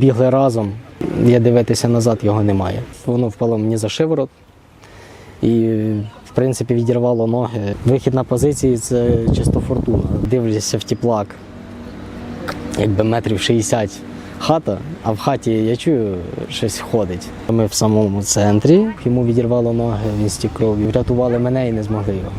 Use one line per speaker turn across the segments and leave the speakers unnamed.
Бігли разом, я дивитися назад його немає. Воно впало мені за шиворот і, в принципі, відірвало ноги. Вихід на позиції це чисто фортуна. Дивлюся в тіплак, якби метрів 60 хата, а в хаті я чую, щось ходить. Ми в самому центрі, йому відірвало ноги, він стік кров'ю. Врятували мене і не змогли його.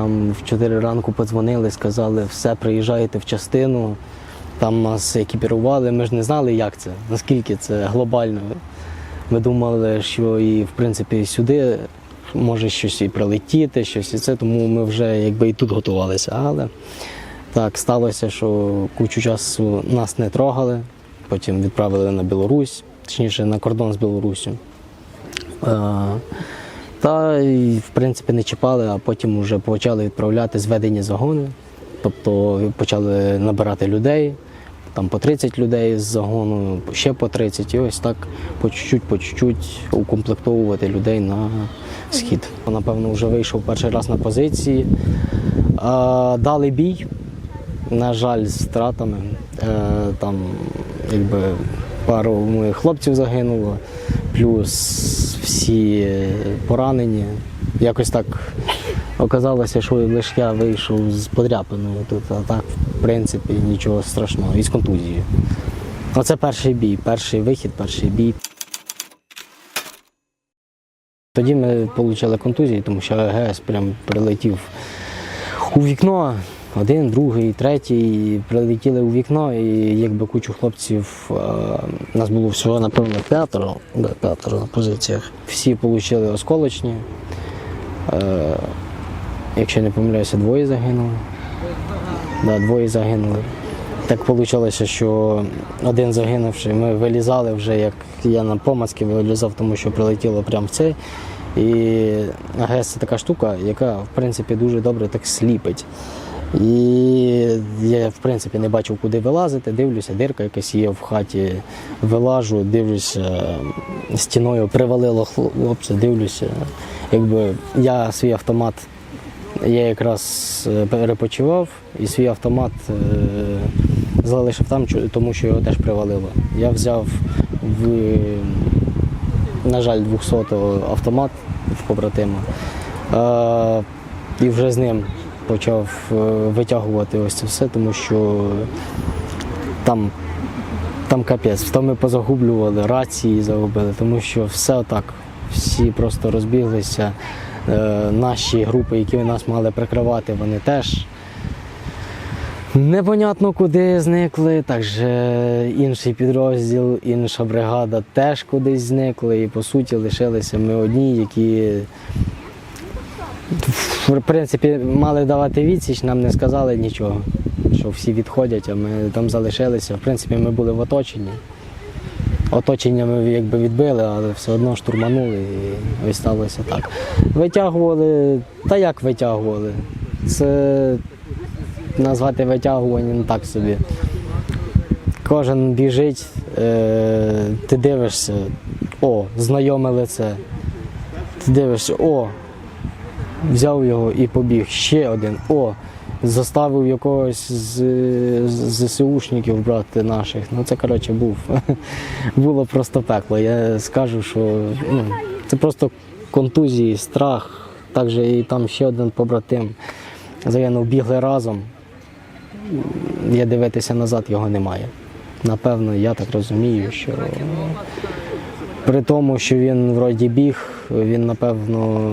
Нам в 4 ранку подзвонили, сказали, все, приїжджаєте в частину. Там нас екіпірували. Ми ж не знали, як це, наскільки це глобально. Ми думали, що і в принципі сюди може щось і прилетіти, щось і це, тому ми вже якби і тут готувалися. Але так сталося, що кучу часу нас не трогали, потім відправили на Білорусь, точніше на кордон з Білоруссю. Та і, в принципі не чіпали, а потім вже почали відправляти зведені загони. Тобто почали набирати людей, там по 30 людей з загону, ще по 30, і ось так по чуть-чуть, по чуть-чуть укомплектовувати людей на схід. Напевно, вже вийшов перший раз на позиції. Дали бій, на жаль, з втратами. Е, Там якби пару моїх хлопців загинуло, плюс всі поранені. Якось так оказалося, що лише я вийшов з подряпиною тут, а так, в принципі, нічого страшного, і з контузією. Оце перший бій, перший вихід, перший бій. Тоді ми отримали контузії, тому що АГС прям прилетів у вікно. Один, другий, третій прилетіли у вікно, і якби кучу хлопців, е, нас було всього, напевно, п'ятеро, п'ятеро на позиціях. Всі отримали осколочні. Е, якщо не помиляюся, двоє загинули. Да, двоє загинули. Так вийшло, що один загинувши, ми вилізали вже, як я на помазки вилізав, тому що прилетіло прямо в цей. І АГС це така штука, яка в принципі дуже добре так сліпить. І я, в принципі, не бачив, куди вилазити. Дивлюся, дирка якась є в хаті, вилажу, дивлюся, стіною привалило хлопця, дивлюся. Якби я свій автомат, я якраз е, перепочивав і свій автомат е, залишив там, тому що його теж привалило. Я взяв в, на жаль, 200 автомат в побратима. Е, і вже з ним почав е, витягувати ось це все, тому що там, там капець, там ми позагублювали, рації загубили, тому що все отак. Всі просто розбіглися. Е, Наші групи, які нас мали прикривати, вони теж непонятно куди зникли. Також інший підрозділ, інша бригада теж кудись зникли. І по суті лишилися ми одні, які в принципі, мали давати відсіч, нам не сказали нічого, що всі відходять, а ми там залишилися. В принципі, ми були в оточенні. Оточення ми якби відбили, але все одно штурманули і ось сталося так. Витягували, та як витягували? Це назвати витягування так собі. Кожен біжить, е, ти дивишся, о, знайоме лице. Ти дивишся, о, взяв його і побіг. Ще один. О, заставив якогось з, ЗСУшників брати наших. Ну це коротше був. Було просто пекло. Я скажу, що ну, це просто контузії, страх. Також і там ще один побратим. Загинув, бігли разом. Я дивитися назад його немає. Напевно, я так розумію, що при тому, що він вроді біг, він напевно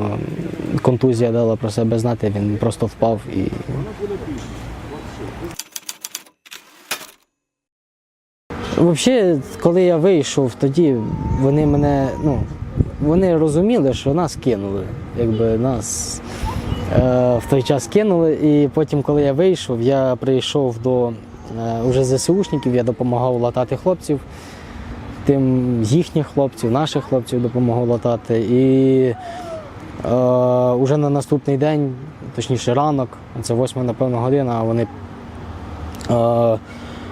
контузія дала про себе знати, він просто впав і. Взагалі, коли я вийшов, тоді вони мене, ну, вони розуміли, що нас кинули. Якби нас е, в той час кинули. І потім, коли я вийшов, я прийшов до е, уже ЗСУшників, я допомагав латати хлопців тим їхніх хлопців, наших хлопців допомогу латати. І Е, уже на наступний день, точніше ранок, це восьма, напевно, година, вони. Е,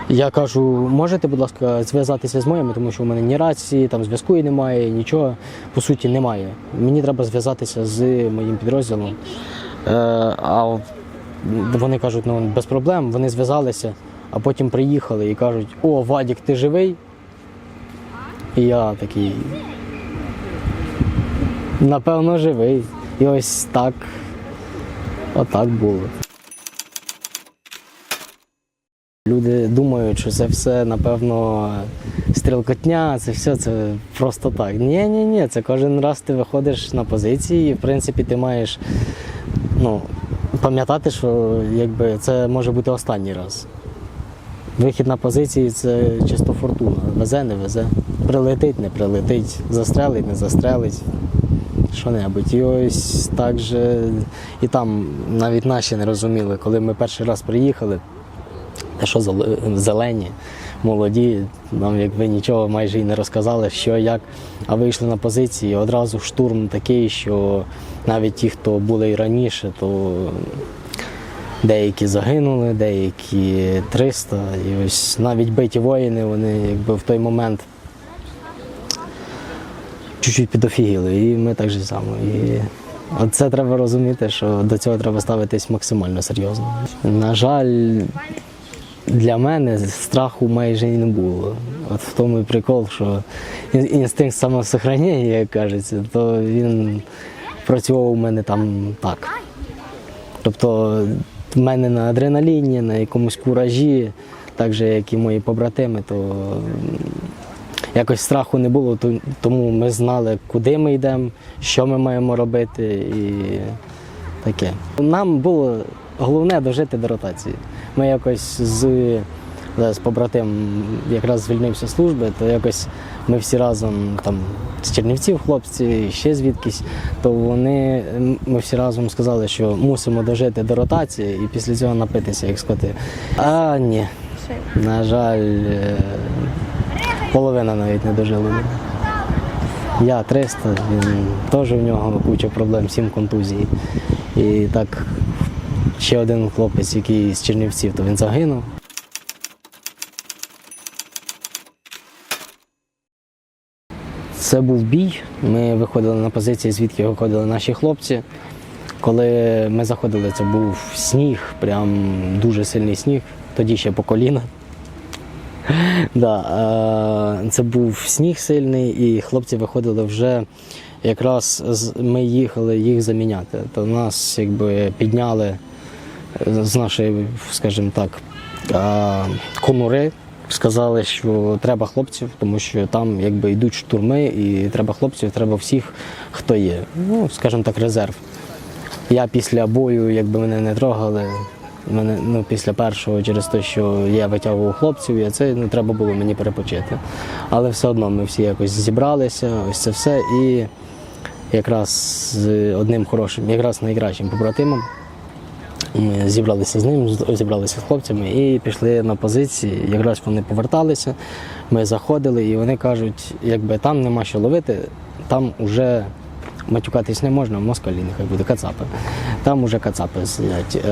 я кажу, можете, будь ласка, зв'язатися з моїми, тому що у мене ні рації, там зв'язку і немає, нічого по суті немає. Мені треба зв'язатися з моїм підрозділом. Е, а вони кажуть, ну без проблем, вони зв'язалися, а потім приїхали і кажуть: О, Вадік, ти живий? І я такий. Напевно, живий. І ось так. Отак було. Люди думають, що це все, напевно, стрілкотня, це все це просто так. Ні, ні, ні, це кожен раз ти виходиш на позиції, і в принципі ти маєш ну, пам'ятати, що якби, це може бути останній раз. Вихід на позиції це чисто фортуна. Везе, не везе. Прилетить, не прилетить, застрелить, не застрелить. Що-небудь. І ось так же і там навіть наші не розуміли, коли ми перший раз приїхали, що зелені, молоді, нам якби нічого майже і не розказали, що як. А вийшли на позиції, одразу штурм такий, що навіть ті, хто були і раніше, то деякі загинули, деякі 300. І ось навіть биті воїни, вони якби в той момент чуть-чуть підофігіли. І ми так же само. І це треба розуміти, що до цього треба ставитись максимально серйозно. На жаль, для мене страху майже і не було. От в тому і прикол, що ін- інстинкт самосохранення, як кажеться, то він працював у мене там так. Тобто в мене на адреналіні, на якомусь куражі, так же, як і мої побратими, то якось страху не було, тому ми знали, куди ми йдемо, що ми маємо робити і таке. Нам було головне дожити до ротації. Ми якось з, з побратим якраз звільнився з служби, то якось ми всі разом там з Чернівців, хлопці, ще звідкись, то вони ми всі разом сказали, що мусимо дожити до ротації і після цього напитися, як скоти. А ні, на жаль, е, половина навіть не дожили. Я 300, він теж в нього куча проблем, 7 контузій. І так ще один хлопець, який з Чернівців, то він загинув. Це був бій. Ми виходили на позиції, звідки виходили наші хлопці. Коли ми заходили, це був сніг, прям дуже сильний сніг, тоді ще по коліна. Да, е, це був сніг сильний, і хлопці виходили вже якраз ми їхали їх заміняти. То нас якби підняли з нашої, скажімо так, е, конури. Сказали, що треба хлопців, тому що там якби йдуть штурми, і треба хлопців, треба всіх, хто є. Ну, скажімо так, резерв. Я після бою, якби мене не трогали, мене ну, після першого, через те, що я витягував хлопців, і це ну, треба було мені перепочити. Але все одно ми всі якось зібралися, ось це все. І якраз з одним хорошим, якраз найкращим побратимом. Ми зібралися з ним, зібралися з хлопцями і пішли на позиції. Якраз вони поверталися, ми заходили, і вони кажуть, якби там нема що ловити, там уже матюкатись не можна, москалі нехай буде кацапи. Там уже кацапи сидять.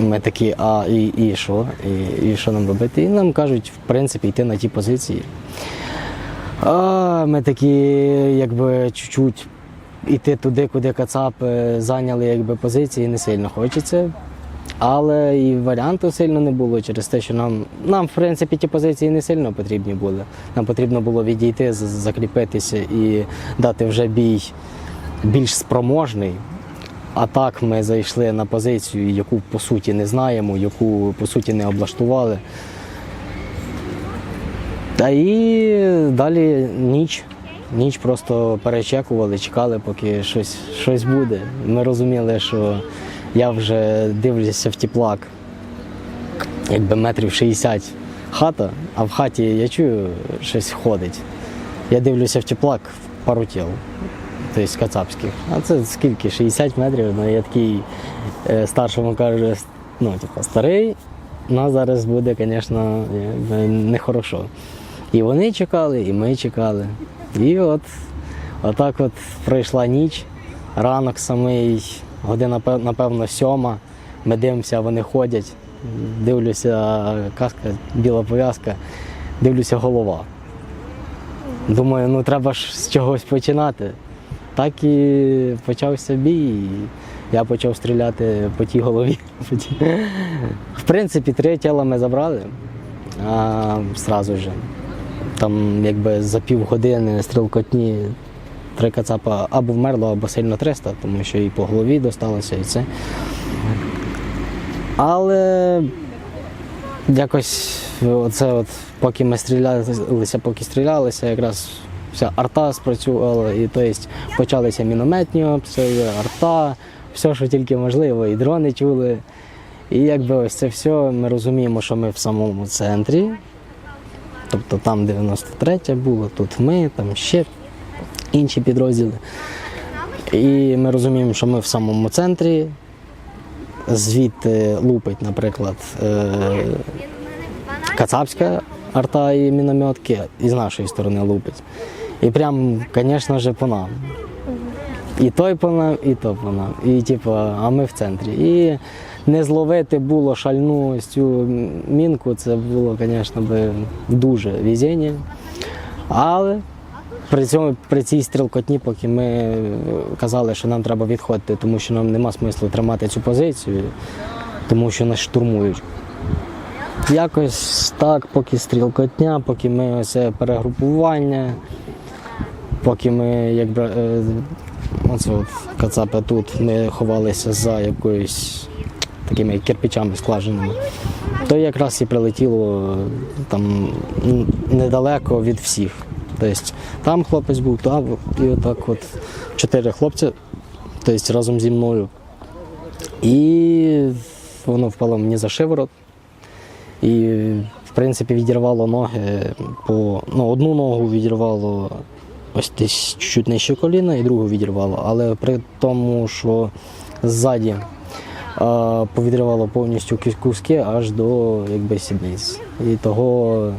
Е, Ми такі, а і, і що? І, і що нам робити? І нам кажуть, в принципі, йти на ті позиції. А ми такі, якби чуть-чуть іти туди, куди кацапи зайняли якби, позиції, не сильно хочеться. Але і варіанту сильно не було через те, що нам, нам в принципі, ті позиції не сильно потрібні були. Нам потрібно було відійти, закріпитися і дати вже бій більш спроможний. А так ми зайшли на позицію, яку по суті не знаємо, яку по суті не облаштували. Та і далі ніч. Ніч просто перечекували, чекали, поки щось, щось буде. Ми розуміли, що я вже дивлюся в теплак, якби метрів 60 хата, а в хаті я чую, щось ходить. Я дивлюся в теплак пару тіл, тобто кацапських. А це скільки? 60 метрів. Ну, я такий е, старшому кажу, ну, типу, старий, ну зараз буде, звісно, якби нехорошо. І вони чекали, і ми чекали. І от отак от пройшла ніч. ранок самий, година, напевно, сьома. Ми дивимося, вони ходять. Дивлюся, каска, біла пов'язка, дивлюся голова. Думаю, ну треба ж з чогось починати. Так і почався бій. І я почав стріляти по тій голові. В принципі, три тіла ми забрали а, сразу же. Там якби за півгодини стрілкотні три кацапа або вмерло, або сильно 300, тому що і по голові досталося, і це. Але якось оце от, поки ми стрілялися, поки стрілялися, якраз вся арта спрацювала, і то есть, почалися мінометні обстріли, арта, все, що тільки можливо, і дрони чули. І якби ось це все, ми розуміємо, що ми в самому центрі. Тобто там 93 було, тут ми, там ще інші підрозділи. І ми розуміємо, що ми в самому центрі. Звідти лупить, наприклад, е, Кацапська арта і мінометки, і з нашої сторони лупить. І прям, звісно ж, по нам. І той по нам, і то по нам. І типу, а ми в центрі. І не зловити було шальну цю мінку, це було, звісно, дуже везіння. Але при цьому при цій стрілкотні, поки ми казали, що нам треба відходити, тому що нам нема смислу тримати цю позицію, тому що нас штурмують. Якось так, поки стрілкотня, поки ми це перегрупування, поки ми якби е, оце от кацапи тут, ми ховалися за якоюсь такими кирпичами складеними, то якраз і прилетіло там недалеко від всіх. Тобто там хлопець був, там, і отак от чотири хлопці, тобто разом зі мною. І воно впало мені за шиворот. І, в принципі, відірвало ноги по. Ну, одну ногу відірвало ось десь чуть нижче коліна, і другу відірвало. Але при тому, що ззаді а, повідривало повністю куски аж до якби, сідниць. І того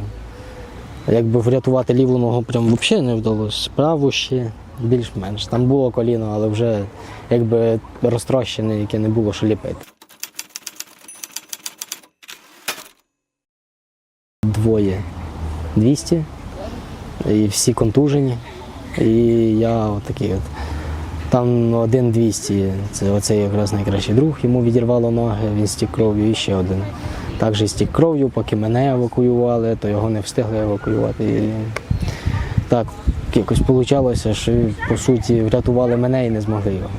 якби врятувати ліву ногу прям взагалі не вдалося. Праву ще більш-менш. Там було коліно, але вже якби розтрощене, яке не було що ліпити. Двоє 200, і всі контужені. І я отакий от. Там один 200, це оцей якраз найкращий друг, йому відірвало ноги, він стік кров'ю і ще один. Також стік кров'ю, поки мене евакуювали, то його не встигли евакуювати. І так якось вийшло, що по суті врятували мене і не змогли його.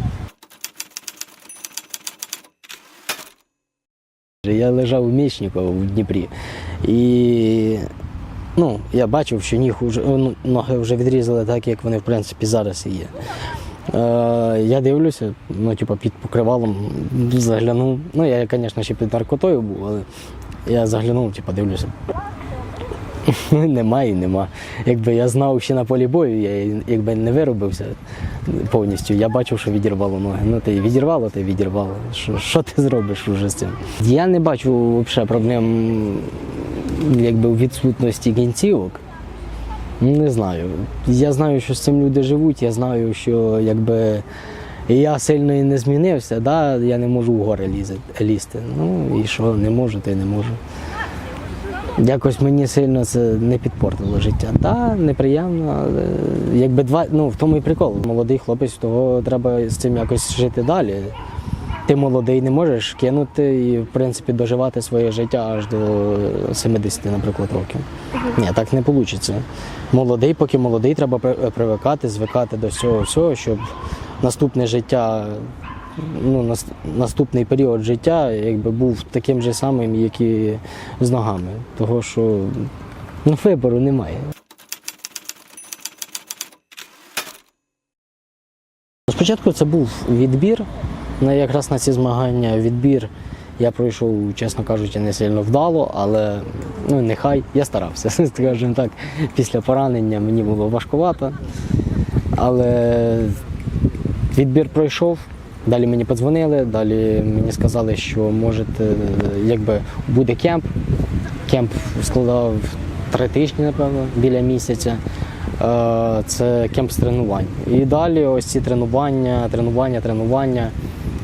Я лежав у Мічникова в Дніпрі. І ну, я бачив, що ніг уже, ну, ноги вже відрізали так, як вони в принципі зараз і є. Е, я дивлюся, ну, типу, під покривалом заглянув. Ну, я, звісно, ще під наркотою був, але я заглянув, типу, дивлюся. Нема і нема. Якби я знав ще на полі бою, я якби не виробився повністю, я бачив, що відірвало ноги. Ну ти відірвало, ти відірвало. Що ти зробиш уже з цим? Я не бачу взагалі проблем якби, у відсутності кінцівок. Не знаю. Я знаю, що з цим люди живуть, я знаю, що якби я сильно і не змінився, да? я не можу в гори лізти. Ну і що, не можу, то й не можу. Якось мені сильно це не підпортило життя. Так, неприємно, але якби два, ну в тому і прикол. Молодий хлопець, того треба з цим якось жити далі. Ти молодий не можеш кинути і, в принципі, доживати своє життя аж до 70, наприклад, років. Ні, так не вийде. Молодий, поки молодий, треба привикати, звикати до всього, всього, щоб наступне життя, ну, наступний період життя якби був таким же самим, як і з ногами. Того, що ну, вибору немає. Спочатку це був відбір. На якраз на ці змагання відбір я пройшов, чесно кажучи, не сильно вдало, але ну нехай я старався. Скажімо так, після поранення мені було важкувато. Але відбір пройшов. Далі мені подзвонили, далі мені сказали, що можете, якби буде кемп. Кемп складав три тижні, напевно, біля місяця. Е, Це кемп з тренувань. І далі ось ці тренування, тренування, тренування.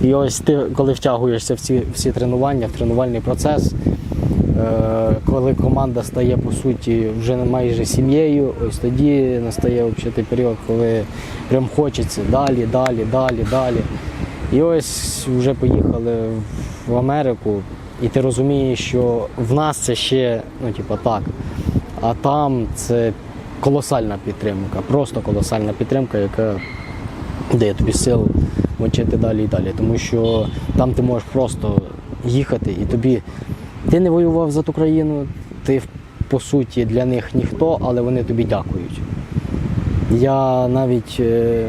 І ось ти, коли втягуєшся в ці всі тренування, в тренувальний процес, е, коли команда стає по суті вже майже сім'єю, ось тоді настає взагалі той період, коли прям хочеться далі, далі, далі, далі. І ось вже поїхали в Америку, і ти розумієш, що в нас це ще, ну, типу, так. А там це колосальна підтримка, просто колосальна підтримка, яка дає тобі сил мочити далі і далі. Тому що там ти можеш просто їхати і тобі. Ти не воював за ту країну, ти по суті для них ніхто, але вони тобі дякують. Я навіть е,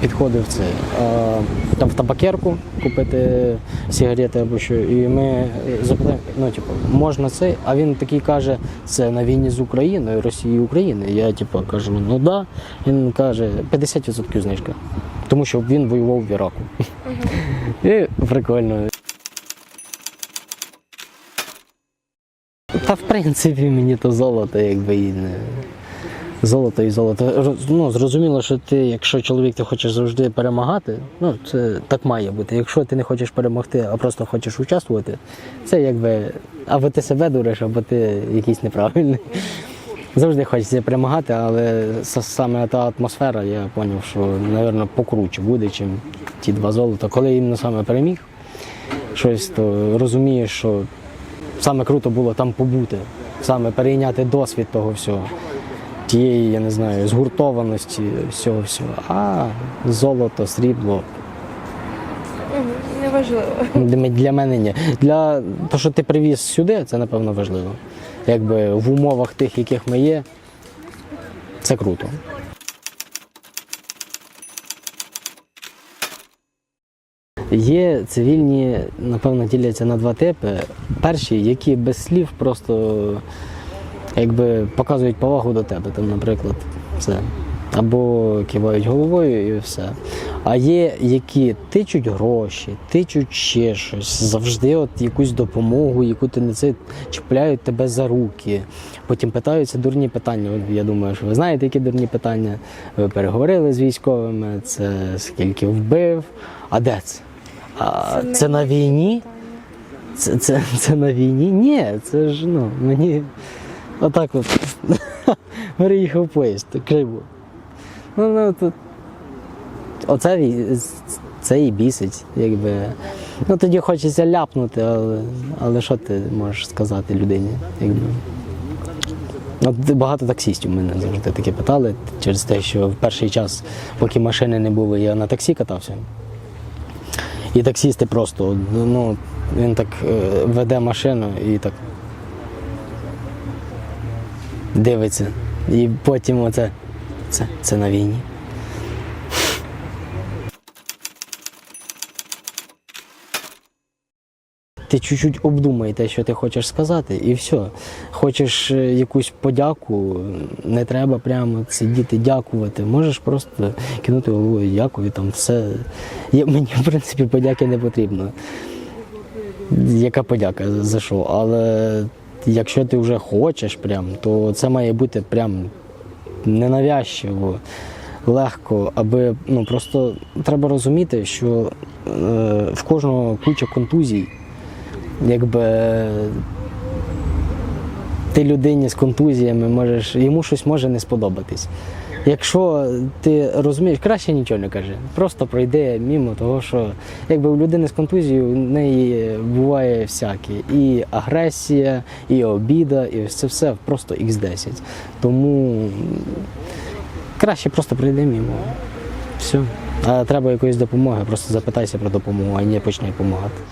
підходив це, е, там в табакерку купити сигарети або що, і ми е, запитаємо, ну, типу, можна це? А він такий каже, це на війні з Україною, Росії і України. Я типу, кажу, ну да. Він каже, 50% знижка. Тому що він воював в Іраку. І прикольно. Та в принципі мені то золото, якби і не. Золото і золото. Ну, зрозуміло, що ти, якщо чоловік ти хочеш завжди перемагати, ну це так має бути. Якщо ти не хочеш перемогти, а просто хочеш участвувати, це якби або ти себе дуриш, або ти якийсь неправильний. Завжди хочеться перемагати, але саме та атмосфера, я зрозумів, що, мабуть, покруче буде, чим ті два золота. Коли іменно саме переміг щось, то розумієш, що саме круто було там побути, саме перейняти досвід того всього, тієї, я не знаю, згуртованості, всього всього. А золото, срібло
Неважливо.
для мене ні. Для того, що ти привіз сюди, це напевно важливо. Якби в умовах тих, яких ми є, це круто. Є цивільні, напевно, діляться на два типи. Перші, які без слів просто якби показують повагу до тебе, там, наприклад, це. Або кивають головою і все. А є, які тичуть гроші, тичуть ще щось, завжди от якусь допомогу, яку ти не це чіпляють тебе за руки. Потім питаються дурні питання. От я думаю, що ви знаєте, які дурні питання. Ви переговорили з військовими, це скільки вбив. А де це? А,
Це
це на війні? Це, це, це на війні? Ні, це ж ну, мені отак от переїхав поїзд, криво. Ну, ну, тут... Оце це і бісить, якби. Ну тоді хочеться ляпнути, але, але що ти можеш сказати людині? Якби. От багато таксістів мене завжди таке питали через те, що в перший час, поки машини не було, я на таксі катався. І таксісти просто, ну, він так е, веде машину і так дивиться. І потім оце, це, це на війні. Ти чуть-чуть обдумай те, що ти хочеш сказати, і все. Хочеш е, якусь подяку, не треба прямо сидіти, дякувати. Можеш просто кинути головою дякую, там все. Мені, в принципі, подяки не потрібно. Яка подяка за що? Але якщо ти вже хочеш, прям, то це має бути прям ненавязчиво, легко, аби ну просто треба розуміти, що е, в кожного куча контузій, якби ти людині з контузіями можеш, йому щось може не сподобатись. Якщо ти розумієш, краще нічого не кажи. Просто пройди мимо того, що якби у людини з контузією в неї буває всяке. І агресія, і обіда, і ось це все просто X10. Тому краще просто пройди мимо. Все. А треба якоїсь допомоги, просто запитайся про допомогу, а не почни допомагати.